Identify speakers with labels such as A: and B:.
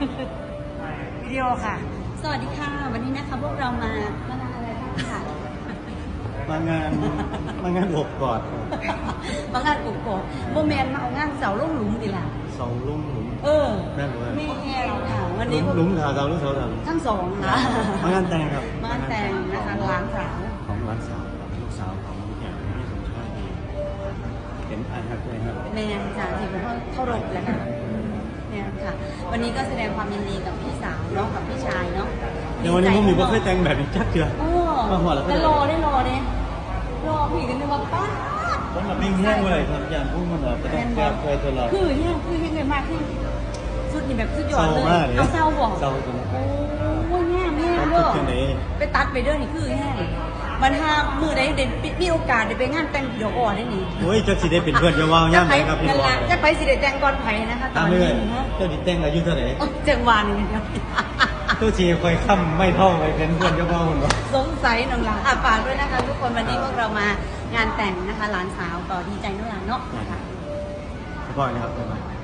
A: วิดีโอค่ะ
B: สวัสดีค่ะ วันนี้นะคะพวกเรามามางานอะไรบ้างค่ะ
C: มางานมางานอบกอด
B: มางานกุ๊กโกะโมแมนมาเอางานเสาลุ่มหลุมดีล่ะ
C: เสาลุ่มหลุม
B: เออ
C: แม่นบ่
B: ไม่แห้งค่ะวัน
C: หลุ
B: นี้
C: ม
B: พวก
C: หลุมขาเสาหรือเสาเสา
B: ทั้งสองค่ะ
C: มางานแต่งครับ
B: มางานแต่งนะคะหลานสาว
C: ของร้านสาวครับลูกสาวของแก่ที่สมชายดีเห็นอ่านครับเลยครับ
B: แม่ค่ะที่ผมเข้ารบแล้วค่ะเนี่ย ค่ะ วันนี้ก็แสดงความยินดีกับพี่สาวเนาะกับพี่ชายเนาะ
C: เดี๋ยววันนี้ผมอยู่ก็เคยแต่งแบบนี้จักเจือ
B: โอ้
C: มาหัวแล้วก็
B: แล้วรอได้รอเนี่ยรอผีกันเลยว่าป้าด
C: ผมแบบนิ่งแห้งเลยครับอย่างพวกมันแบบก็ต้องแก้เคยตลอด
B: คือเนี่ยคือยังไงมากขึ้นสุดนี่แบบสุดยอดเลย
C: เศร้ามากเลย
B: เอาเศร้าบอก
C: เศร้าจริง
B: โอ้ยแง่แง่
C: ตัด
B: เด้อ
C: จังไหน
B: ไปตัดไปเด้อนี่คือแง่ มันหามือใดเด่นมีโอกาสได้ไปงานแต่งเดี๋ยวอ่อนได้นี่
C: โอ้ยจะสิได้เป็นเพื่อนจะว่าวย่ำไหนครับพี่
B: นั่น
C: บอ
B: ละ
C: ก
B: จะไปสิได้แต่งก่อนไผนะคะต
C: ตา
B: อ
C: ม
B: น
C: เล
B: นี้
C: ย
B: นะ
C: เจ้าดิแต่งอายุเท่าไหร่
B: โอ้ยจังหวะนี่เดียว
C: ตัวชีคอยค่ำไม่เท่าไปเป็นเพื่อนจะว่าวคนบอก
B: สงสัยน้องหลานอะฝากด้วยนะคะ ทุกคนวันนี้พวกเรามางานแต่งนะคะหลานสาวต่อดีใจน้องหลานเนาะนะคะ
C: ก่อนนะครับบ๊ายบาย